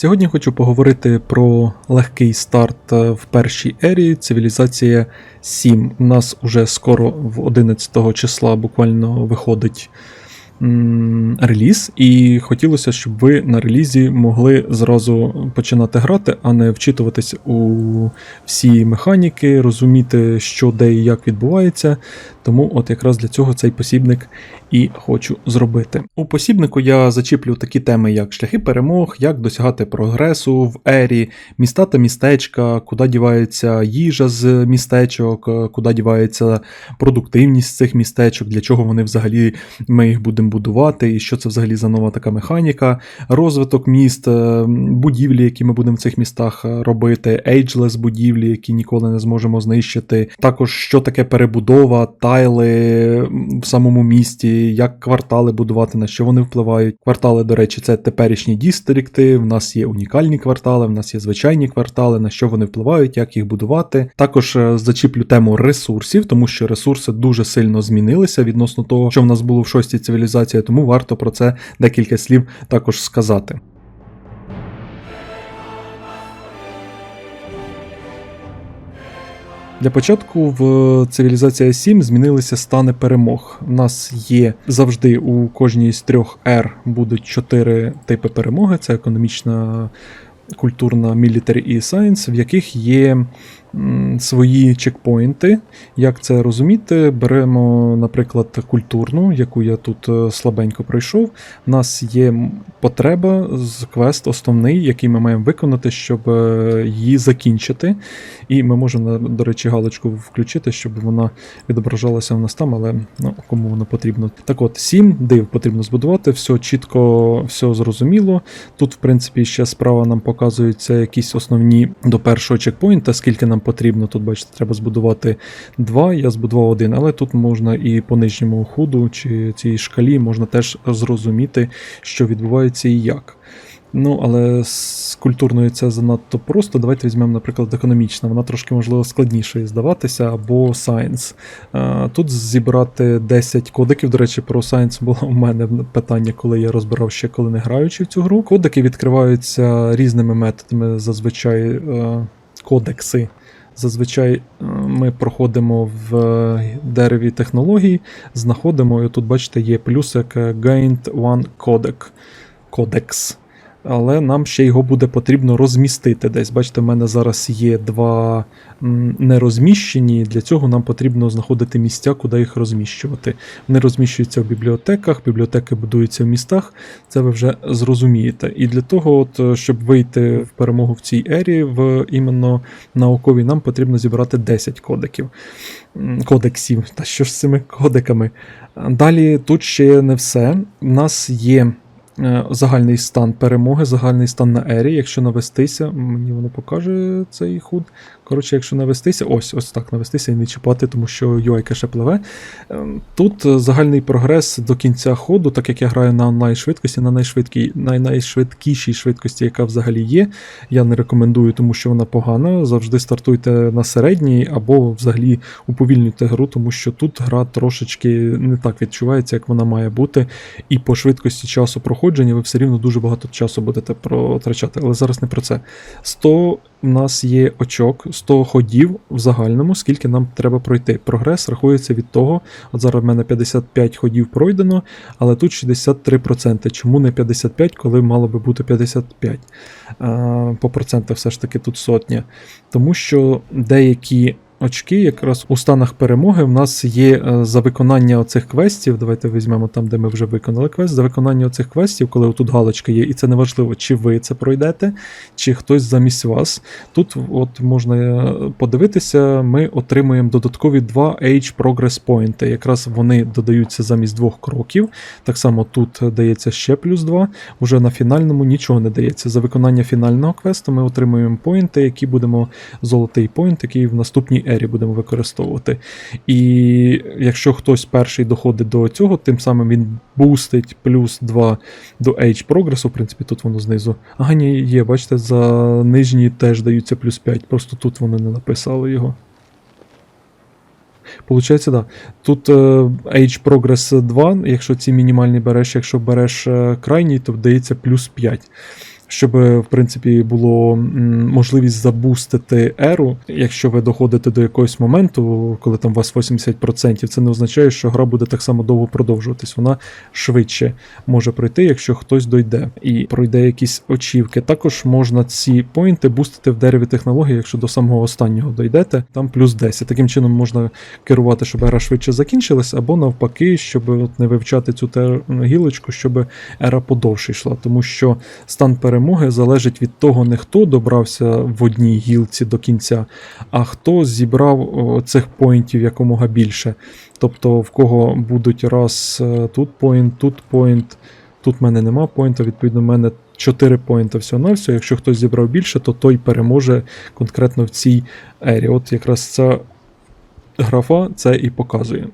Сьогодні хочу поговорити про легкий старт е, в першій ері цивілізація 7. У нас уже скоро в 11 числа буквально виходить реліз, і хотілося, щоб ви на релізі могли зразу починати грати, а не вчитуватись у всі механіки, розуміти, що де і як відбувається. Тому от якраз для цього цей посібник і хочу зробити. У посібнику я зачіплю такі теми, як шляхи перемог, як досягати прогресу в ері, міста та містечка, куди дівається їжа з містечок, куди дівається продуктивність цих містечок, для чого вони взагалі ми їх будемо будувати, і що це взагалі за нова така механіка, розвиток міст, е, будівлі, які ми будемо в цих містах е, робити, ейджлес будівлі, які ніколи не зможемо знищити. Також що таке перебудова, тайли в самому місті, як квартали будувати, на що вони впливають. Квартали, до речі, це теперішні дістрикти. В нас є унікальні квартали, в нас є звичайні квартали, на що вони впливають, як їх будувати. Також е, зачіплю тему ресурсів, тому що ресурси дуже сильно змінилися відносно того, що в нас було в шостій цивілізації, тому варто про це декілька слів також сказати. Для початку в цивілізація 7 змінилися стани перемог. У нас є завжди у кожній з трьох ер будуть чотири типи перемоги: це економічна, культурна, military і science, в яких є свої чекпоінти. Як це розуміти? Беремо, наприклад, культурну, яку я тут е, слабенько пройшов. У нас є потреба з квест основний, який ми маємо виконати, щоб е, її закінчити. І ми можемо, до речі, галочку включити, щоб вона відображалася в нас там, але ну, кому воно потрібно. Так от, 7 див потрібно збудувати, все чітко, все зрозуміло. Тут, в принципі, ще справа нам показуються якісь основні до першого чекпоінта, скільки нам потрібно. Тут, бачите, треба збудувати 2, я збудував один, але тут можна і по нижньому худу чи цій шкалі можна теж зрозуміти, що відбувається і як. Ну, але з культурною це занадто просто. Давайте візьмемо, наприклад, економічна. Вона трошки, можливо, складнішою здаватися, або Science. Тут зібрати 10 кодеків. До речі, про Science було у мене питання, коли я розбирав ще коли не граючи в цю гру. Кодеки відкриваються різними методами, зазвичай е, кодекси. Зазвичай е, ми проходимо в е, дереві технологій, знаходимо, і тут, бачите, є плюсик е, Gained One Codec. Кодекс. Але нам ще його буде потрібно розмістити десь. Бачите, в мене зараз є два нерозміщені. Для цього нам потрібно знаходити місця, куди їх розміщувати. Вони розміщуються в бібліотеках, бібліотеки будуються в містах. Це ви вже зрозумієте. І для того, от, е, щоб вийти в перемогу в цій ері, в іменно науковій, нам потрібно зібрати 10 кодеків. Кодексів. Та що ж з цими кодеками? Далі тут ще не все. У нас є. Е, Загальний стан перемоги, загальний стан на ері. Якщо навестися, мені воно покаже цей худ. Коротше, якщо навестися, ось ось так навестися і не чіпати, тому що UI ще пливе. Ем, Тут е, загальний прогрес до кінця ходу, так як я граю на онлайн швидкості, на найшвидкій, най найшвидкішій швидкості, яка взагалі є. Я не рекомендую, тому що вона погана. Завжди стартуйте на середній або взагалі уповільнюйте гру, тому що тут гра трошечки не так відчувається, як вона має бути. І по швидкості часу проходження ви все рівно дуже багато часу будете протрачати. Але зараз не про це. 100 у нас є очок, 100 ходів в загальному, скільки нам треба пройти. Прогрес рахується від того, от зараз в мене 55 ходів пройдено, але тут 63%. Чому не 55, коли мало би бути 55? А, По процентах все ж таки тут сотня. Тому що деякі. Очки, якраз у станах перемоги, в нас є е, за виконання оцих квестів. Давайте візьмемо там, де ми вже виконали квест. За виконання оцих квестів, коли тут галочка є, і це не важливо, чи ви це пройдете, чи хтось замість вас. Тут от можна е, подивитися, ми отримуємо додаткові 2 Age Progress Point. Якраз вони додаються замість двох кроків. Так само тут дається ще плюс 2. Уже на фінальному нічого не дається. За виконання фінального квесту ми отримуємо поінти, які будемо золотий поінт, який в наступній ері будемо використовувати. І якщо хтось перший доходить до цього, тим самим він бустить плюс 2 до Age прогресу. В принципі, тут воно знизу. Ага, ні, є, бачите, за нижні теж даються плюс 5, просто тут вони не написали його. Получається, да. Тут Age Progress 2, якщо ці мінімальні береш, якщо береш е, крайній, то дається плюс 5. Щоб в принципі було можливість забустити еру, якщо ви доходите до якогось моменту, коли там у вас 80%, це не означає, що гра буде так само довго продовжуватись. Вона швидше може пройти, якщо хтось дойде і пройде якісь очівки. Також можна ці поінти бустити в дереві технології, якщо до самого останнього дойдете, там плюс 10. Таким чином можна керувати, щоб ера швидше закінчилась, або навпаки, щоб от не вивчати цю гілочку, щоб ера подовше йшла. Тому що стан перемоги залежить від того, не хто добрався в одній гілці до кінця, а хто зібрав цих поінтів якомога більше. Тобто, в кого будуть раз е, тут поінт, тут поінт, тут в мене нема поінта, відповідно, в мене 4 поінта всього на все. Якщо хтось зібрав більше, то той переможе конкретно в цій ері. От якраз ця графа це і показує.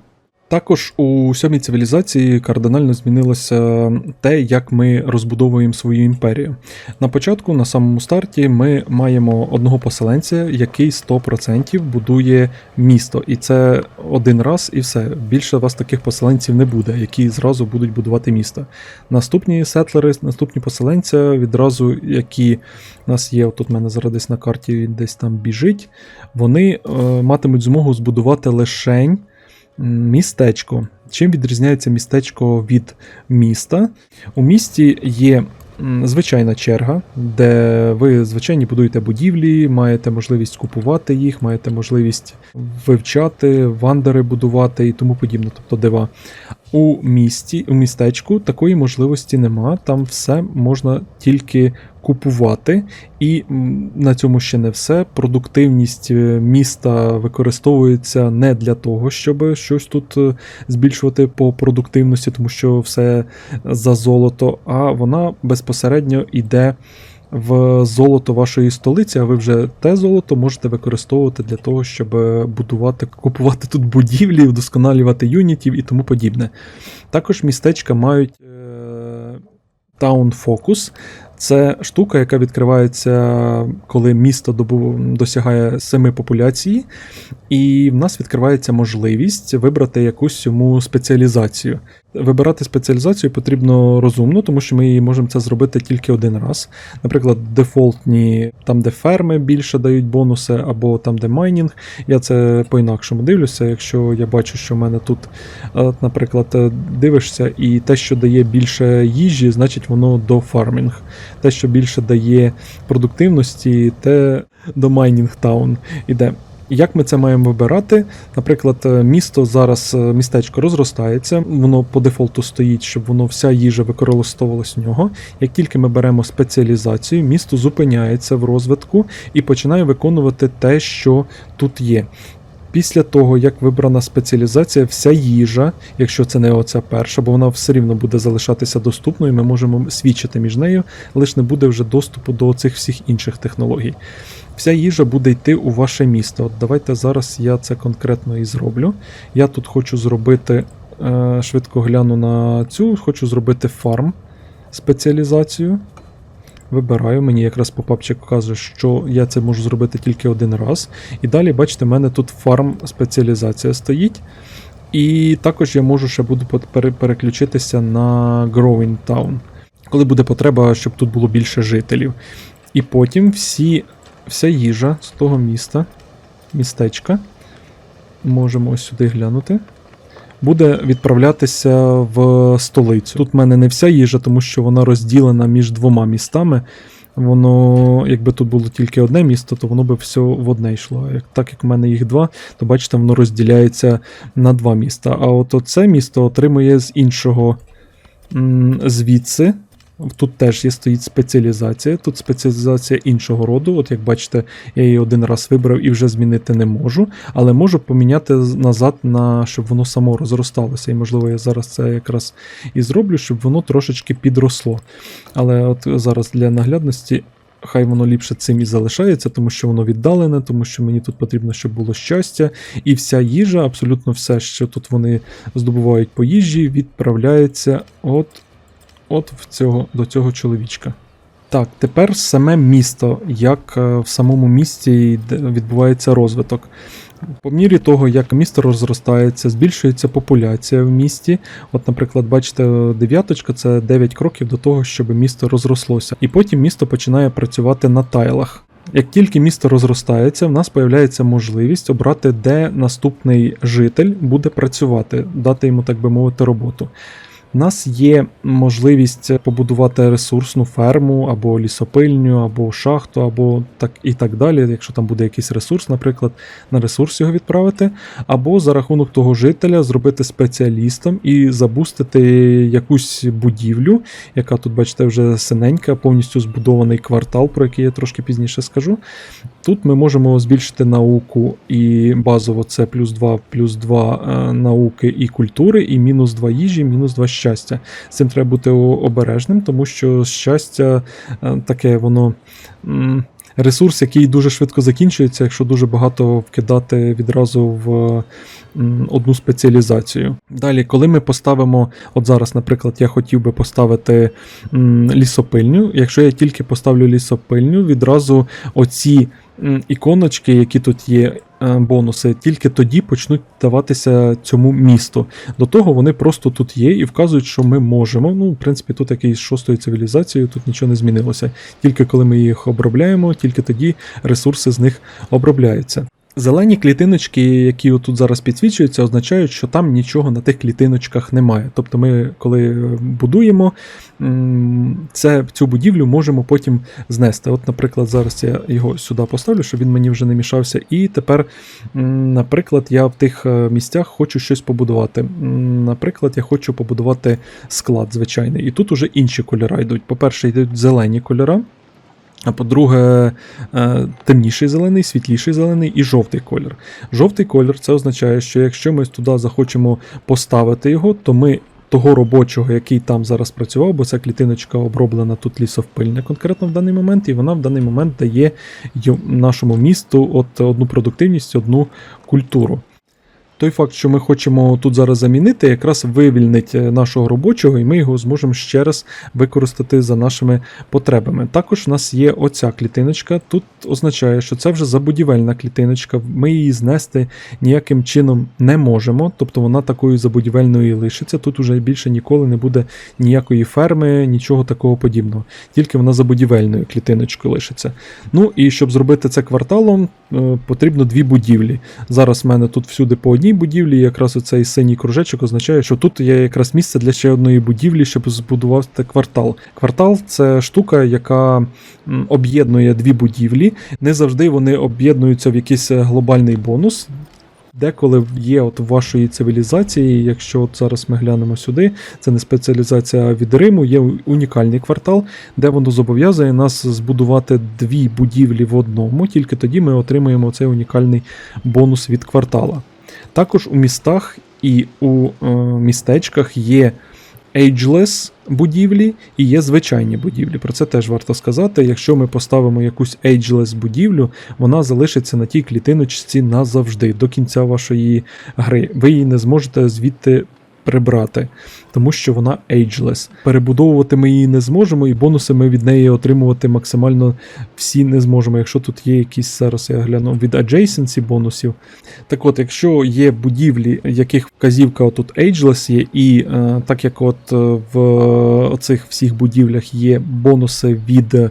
Також у сьомій цивілізації кардинально змінилося те, як ми розбудовуємо свою імперію. На початку, на самому старті, ми маємо одного поселенця, який 100% будує місто. І це один раз і все. Більше у вас таких поселенців не буде, які зразу будуть будувати місто. Наступні сетлери, наступні поселенця, відразу, які у нас є, тут в мене зараз десь на карті десь там біжить, вони е, матимуть змогу збудувати лишень містечко. Чим відрізняється містечко від міста? У місті є звичайна черга, де ви звичайні будуєте будівлі, маєте можливість купувати їх, маєте можливість вивчати, вандери будувати і тому подібне, тобто дива. У місті, у містечку такої можливості нема. Там все можна тільки купувати, і на цьому ще не все. Продуктивність е, міста використовується не для того, щоб щось тут е, збільшувати по продуктивності, тому що все за золото, а вона безпосередньо йде в золото вашої столиці, а ви вже те золото можете використовувати для того, щоб е, будувати, купувати тут будівлі, вдосконалювати юнітів і тому подібне. Також містечка мають е, Town Focus. Це штука, яка відкривається, коли місто досягає семи популяції, і в нас відкривається можливість вибрати якусь йому спеціалізацію. Вибирати спеціалізацію потрібно розумно, тому що ми її можемо це зробити тільки один раз. Наприклад, дефолтні, там, де ферми більше дають бонуси, або там, де майнінг. Я це по-інакшому дивлюся. Якщо я бачу, що в мене тут, е, наприклад, е, дивишся, і те, що дає більше їжі, значить воно до фармінг. Те, що більше дає продуктивності, те до майнінг таун іде. Як ми це маємо вибирати? Наприклад, е, місто зараз е, містечко розростається, воно по дефолту стоїть, щоб воно вся їжа використовувалась в нього. Як тільки ми беремо спеціалізацію, місто зупиняється в розвитку і починає виконувати те, що тут є. Після того, як вибрана спеціалізація, вся їжа, якщо це не оця перша, бо вона все рівно буде залишатися доступною, ми можемо свідчити між нею, лише не буде вже доступу до цих всіх інших технологій. Вся їжа буде йти у ваше місто. От давайте зараз я це конкретно і зроблю. Я тут хочу зробити, е, швидко гляну на цю, хочу зробити фарм спеціалізацію. Вибираю, мені якраз попапчик показує, що я це можу зробити тільки один раз. І далі, бачите, в мене тут фарм спеціалізація стоїть. І також я можу ще буду переключитися на Growing Town, коли буде потреба, щоб тут було більше жителів. І потім всі, вся їжа з того міста, містечка, можемо ось сюди глянути. Буде відправлятися в столицю. Тут в мене не вся їжа, тому що вона розділена між двома містами. Воно, якби тут було тільки одне місто, то воно би все в одне йшло. Як, так як в мене їх два, то бачите, воно розділяється на два міста. А от це місто отримує з іншого звідси. Тут теж є стоїть спеціалізація. Тут спеціалізація іншого роду. От як бачите, я її один раз вибрав і вже змінити не можу. Але можу поміняти назад, на щоб воно само розросталося. І можливо, я зараз це якраз і зроблю, щоб воно трошечки підросло. Але от зараз для наглядності. Хай воно ліпше цим і залишається, тому що воно віддалене, тому що мені тут потрібно, щоб було щастя. І вся їжа, абсолютно все, що тут вони здобувають по їжі, відправляється от от в цього, до цього чоловічка. Так, тепер саме місто, як е, в самому місті відбувається розвиток. По мірі того, як місто розростається, збільшується популяція в місті. От, наприклад, бачите, дев'яточка це 9 кроків до того, щоб місто розрослося. І потім місто починає працювати на тайлах. Як тільки місто розростається, в нас появляється можливість обрати, де наступний житель буде працювати, дати йому, так би мовити, роботу. У нас є можливість побудувати ресурсну ферму або лісопильню, або шахту, або так і так далі, якщо там буде якийсь ресурс, наприклад, на ресурс його відправити, або за рахунок того жителя зробити спеціалістом і забустити якусь будівлю, яка тут, бачите, вже синенька, повністю збудований квартал, про який я трошки пізніше скажу. Тут ми можемо збільшити науку і базово це плюс 2, плюс 2 е, науки і культури, і мінус 2 їжі, мінус 2 щастя. З цим треба бути обережним, тому що щастя е, таке воно. Ресурс, який дуже швидко закінчується, якщо дуже багато вкидати відразу в одну спеціалізацію. Далі, коли ми поставимо, от зараз, наприклад, я хотів би поставити лісопильню. Якщо я тільки поставлю лісопильню, відразу оці іконочки, які тут є, е, бонуси, тільки тоді почнуть даватися цьому місту. До того вони просто тут є і вказують, що ми можемо. Ну, в принципі, тут якийсь шостою цивілізацією, тут нічого не змінилося. Тільки коли ми їх обробляємо, тільки тоді ресурси з них обробляються. Зелені клітиночки, які тут зараз підсвічуються, означають, що там нічого на тих клітиночках немає. Тобто ми, коли будуємо, це, цю будівлю можемо потім знести. От, наприклад, зараз я його сюди поставлю, щоб він мені вже не мішався. І тепер, наприклад, я в тих е, місцях хочу щось побудувати. Наприклад, я хочу побудувати склад звичайний. І тут уже інші кольори йдуть. По-перше, йдуть зелені кольори. А по-друге, е, темніший зелений, світліший зелений і жовтий колір. Жовтий колір це означає, що якщо ми туди захочемо поставити його, то ми того робочого, який там зараз працював, бо ця клітиночка оброблена тут лісовпильня конкретно в даний момент, і вона в даний момент дає нашому місту от одну продуктивність, одну культуру. Той факт, що ми хочемо тут зараз замінити, якраз вивільнить е, нашого робочого, і ми його зможемо ще раз використати за нашими потребами. Також у нас є оця клітиночка. Тут означає, що це вже забудівельна клітиночка. Ми її знести ніяким чином не можемо, тобто вона такою забудівельною і лишиться. Тут уже більше ніколи не буде ніякої ферми, нічого такого подібного. Тільки вона забудівельною клітиночкою лишиться. Ну і щоб зробити це кварталом, потрібно дві будівлі. Зараз в мене тут всюди по одній будівлі, і якраз оцей синій кружечок означає, що тут є якраз місце для ще одної будівлі, щоб збудувати квартал. Квартал це штука, яка об'єднує дві будівлі. Не завжди вони об'єднуються в якийсь е, глобальний бонус. Деколи є от в вашої цивілізації, якщо от зараз ми глянемо сюди, це не спеціалізація від Риму, є унікальний квартал, де воно зобов'язує нас збудувати дві будівлі в одному, тільки тоді ми отримуємо цей унікальний бонус від квартала. Також у містах і у е, містечках є ageless будівлі і є звичайні будівлі. Про це теж варто сказати. Якщо ми поставимо якусь ageless будівлю, вона залишиться на тій клітиночці назавжди, до кінця вашої гри. Ви її не зможете звідти прибрати, тому що вона ageless. Перебудовувати ми її не зможемо, і бонуси ми від неї отримувати максимально всі не зможемо. Якщо тут є якісь зараз, я гляну від adjacency бонусів. Так от, якщо є будівлі, яких вказівка отут ageless є, і е, так як от е, в цих всіх будівлях є бонуси від е,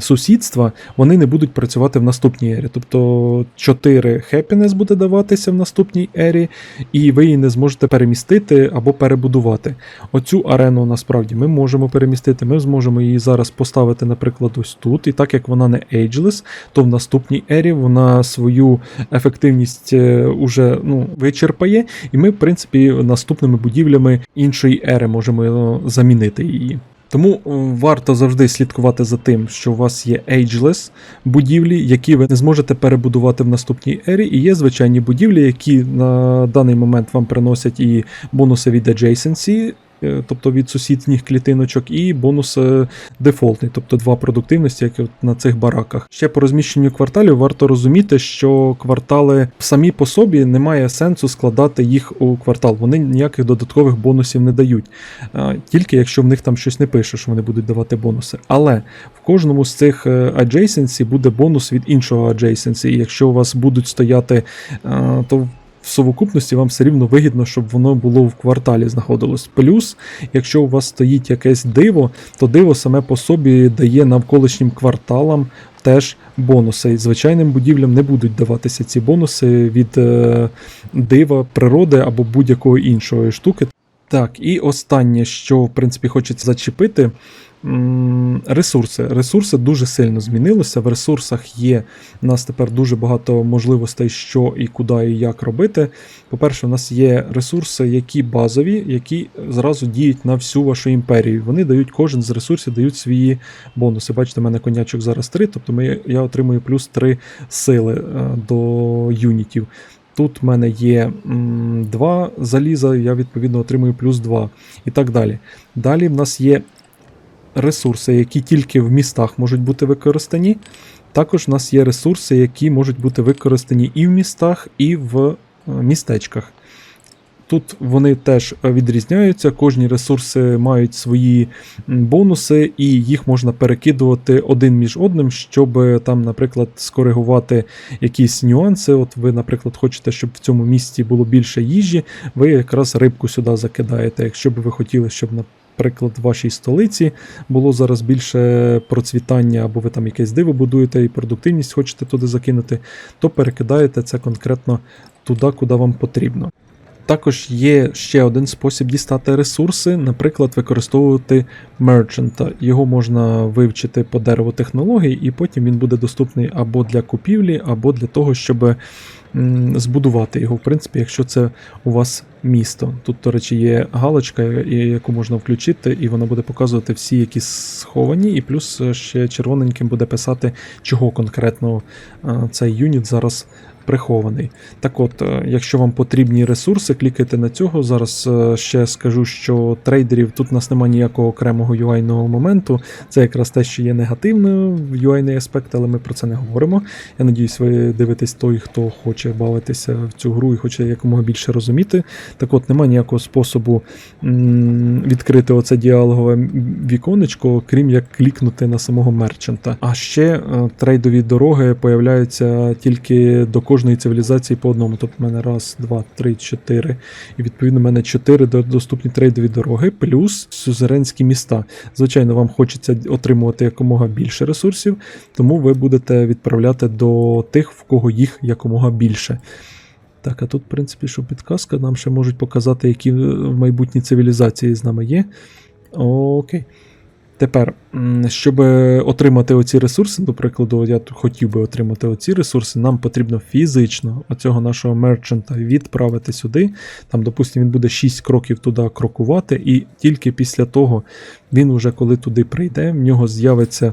сусідства, вони не будуть працювати в наступній ері. Тобто 4 happiness буде даватися в наступній ері, і ви її не зможете перемістити або перебудувати. Оцю арену насправді ми можемо перемістити. Ми зможемо її зараз поставити, наприклад, ось тут. І так як вона не ageless, то в наступній ері вона свою ефективність е, уже ну, вичерпає, і ми, в принципі, наступними будівлями іншої ери можемо е, замінити її. Тому е, варто завжди слідкувати за тим, що у вас є ageless будівлі, які ви не зможете перебудувати в наступній ері, і є звичайні будівлі, які на даний момент вам приносять і бонуси від adjacency, тобто від сусідніх клітиночок, і бонус е, дефолтний, тобто два продуктивності, як от на цих бараках. Ще по розміщенню кварталів варто розуміти, що квартали самі по собі немає сенсу складати їх у квартал. Вони ніяких додаткових бонусів не дають. Е, Тільки якщо в них там щось не пише, що вони будуть давати бонуси. Але в кожному з цих е, adjacency буде бонус від іншого adjacency. І якщо у вас будуть стояти, е, то в совокупності вам все рівно вигідно, щоб воно було в кварталі знаходилось. Плюс, якщо у вас стоїть якесь диво, то диво саме по собі дає навколишнім кварталам теж бонуси. І звичайним будівлям не будуть даватися ці бонуси від е, дива природи або будь-якої іншої штуки. Так, і останнє, що в принципі хочеться зачепити. Ресурси. Ресурси дуже сильно змінилися. В ресурсах є у нас тепер дуже багато можливостей, що і куди і як робити. По-перше, у нас є ресурси, які базові, які зразу діють на всю вашу імперію. Вони дають, кожен з ресурсів дають свої бонуси. Бачите, в мене конячок зараз 3, тобто ми, я отримую плюс 3 сили е, до юнітів. Тут в мене є 2 заліза, я відповідно отримую плюс 2 і так далі. Далі в нас є ресурси, які тільки в містах можуть бути використані. Також в нас є ресурси, які можуть бути використані і в містах, і в е, містечках. Тут вони теж відрізняються, кожні ресурси мають свої бонуси, і їх можна перекидувати один між одним, щоб е, там, наприклад, скоригувати якісь нюанси. От ви, наприклад, хочете, щоб в цьому місті було більше їжі, ви якраз рибку сюди закидаєте. Якщо б ви хотіли, щоб, наприклад, в вашій столиці було зараз більше процвітання, або ви там якесь диво будуєте і продуктивність хочете туди закинути, то перекидаєте це конкретно туди, куди вам потрібно. Також є ще один спосіб дістати ресурси, наприклад, використовувати мерчанта. Його можна вивчити по дереву технологій, і потім він буде доступний або для купівлі, або для того, щоб збудувати його, в принципі, якщо це у вас місто. Тут, до речі, є галочка, яку можна включити, і вона буде показувати всі, які сховані, і плюс е, ще червоненьким буде писати, чого конкретно е, цей юніт зараз прихований. Так от, е, якщо вам потрібні ресурси, клікайте на цього. Зараз е, ще скажу, що трейдерів тут у нас немає ніякого окремого UI-ного моменту. Це якраз те, що є негативним UI-ний аспект, але ми про це не говоримо. Я надіюсь, ви дивитесь той, хто хоче бавитися в цю гру і хоче якомога більше розуміти. Так от, немає ніякого способу відкрити оце діалогове віконечко, крім як клікнути на самого мерчанта. А ще е, трейдові дороги появляються тільки до кожної цивілізації по одному. Тобто в мене раз, два, три, чотири. І відповідно в мене чотири доступні трейдові дороги, плюс сюзеренські міста. Звичайно, вам хочеться отримувати якомога більше ресурсів, тому ви будете відправляти до тих, в кого їх якомога більше. Так, а тут, в принципі, що підказка, нам ще можуть показати, які в майбутній цивілізації з нами є. Окей. Тепер, щоб отримати оці ресурси, до прикладу, я хотів би отримати оці ресурси, нам потрібно фізично оцього нашого мерчанта відправити сюди. Там, допустимо, він буде 6 кроків туди крокувати, і тільки після того він уже коли туди прийде, в нього з'явиться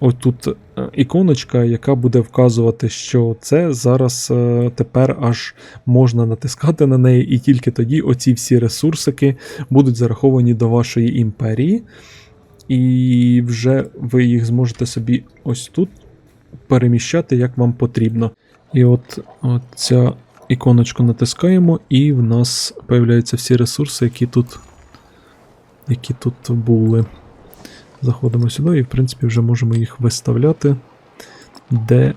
ось тут е, іконочка, яка буде вказувати, що це зараз е, тепер аж можна натискати на неї, і тільки тоді оці всі ресурсики будуть зараховані до вашої імперії. І вже ви їх зможете собі ось тут переміщати, як вам потрібно. І от, от ця іконочку натискаємо, і в нас появляються всі ресурси, які тут, які тут були. Заходимо сюди і, в принципі, вже можемо їх виставляти. Де.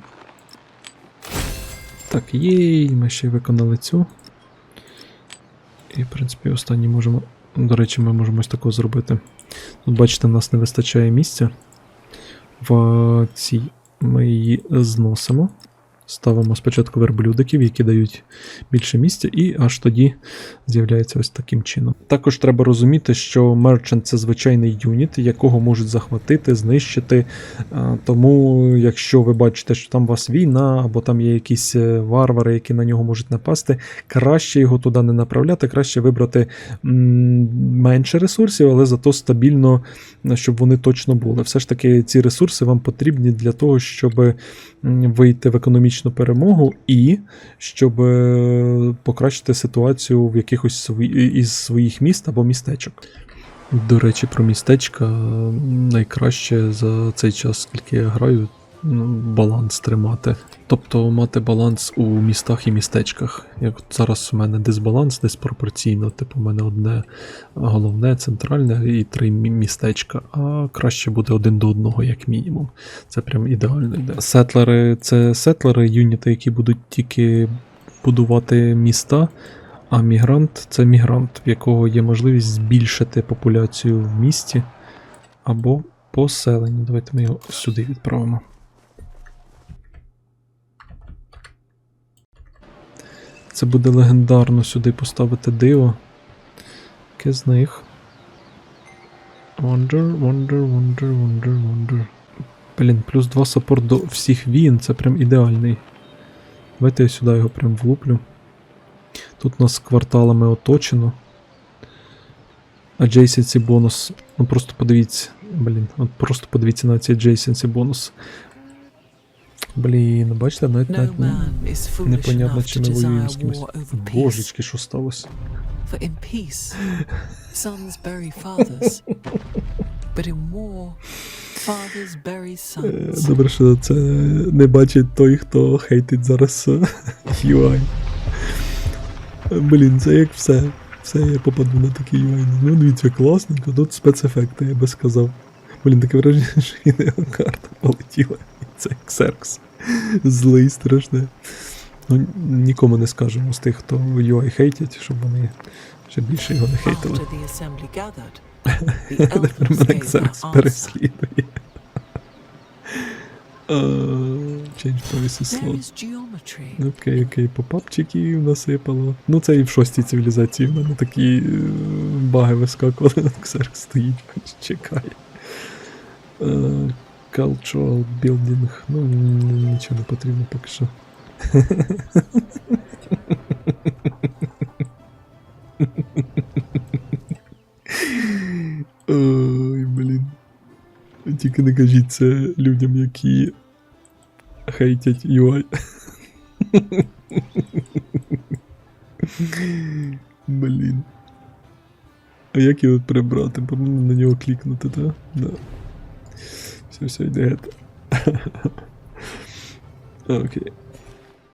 Так, є, ми ще й виконали цю. І, в принципі, останній можемо. До речі, ми можемо ось такого зробити. Тут, бачите, у нас не вистачає місця. В цій ми її зносимо. Ставимо спочатку верблюдиків, які дають більше місця, і аж тоді з'являється ось таким чином. Також треба розуміти, що мерчант це звичайний юніт, якого можуть захватити, знищити. Тому, якщо ви бачите, що там у вас війна, або там є якісь е, варвари, які на нього можуть напасти, краще його туди не направляти, краще вибрати менше ресурсів, але зато стабільно, щоб вони точно були. Все ж таки, ці ресурси вам потрібні для того, щоб вийти в економічну перемогу і щоб е, покращити ситуацію в якихось свої- із своїх міст або містечок. До речі, про містечка найкраще за цей час, скільки я граю, баланс тримати. Тобто мати баланс у містах і містечках. Як зараз у мене дисбаланс диспропорційно, типу, у мене одне головне, центральне і три містечка, а краще буде один до одного, як мінімум. Це прям ідеально йде. Сетлери це сетлери, юніти, які будуть тільки будувати міста. А мігрант це мігрант, в якого є можливість збільшити популяцію в місті або поселенні. Давайте ми його сюди відправимо. Це буде легендарно сюди поставити диво. Яке з них? Wonder, wonder, wonder, wonder, wonder. Блін, плюс 2 саппорт до всіх війн, це прям ідеальний. Давайте я сюди його прям влуплю. Тут нас кварталами оточено. Adjacency бонус. Ну просто подивіться. Блін, от просто подивіться на цей adjacency бонус. Блін, бачите, навіть, навіть непонятно, чи ми воюємо з кимось. Божечки, що сталося? For in peace, sons bury fathers. But in war, fathers bury sons. Добре, що це не бачить той, хто хейтить зараз UI. Е, Блін, це як все. Все, я попаду на такий UI. Ну, дивіться, класненько, тут спецефекти, я би сказав. Блін, таке враження, що і не карта полетіла. Це Xerx. Злий страшне. Ну, нікому не скажемо з тих, хто UI хейтять, щоб вони ще більше його не хейтили. Тепер мене answer. переслідує. Е, Change policy slot. Окей, окей, попапчиків насипало. Ну, це і в шостій цивілізації в мене такі е, баги вискакували, Ксерк стоїть, чекає. Е, Cultural building. Ну, н- нічого не потрібно поки що. Ой, блін. Тільки не кажіть це людям, які хейтять UI. Блін. А як його прибрати? По-моєму, на нього клікнути, так? Да. Все, Все, йде геть. Окей.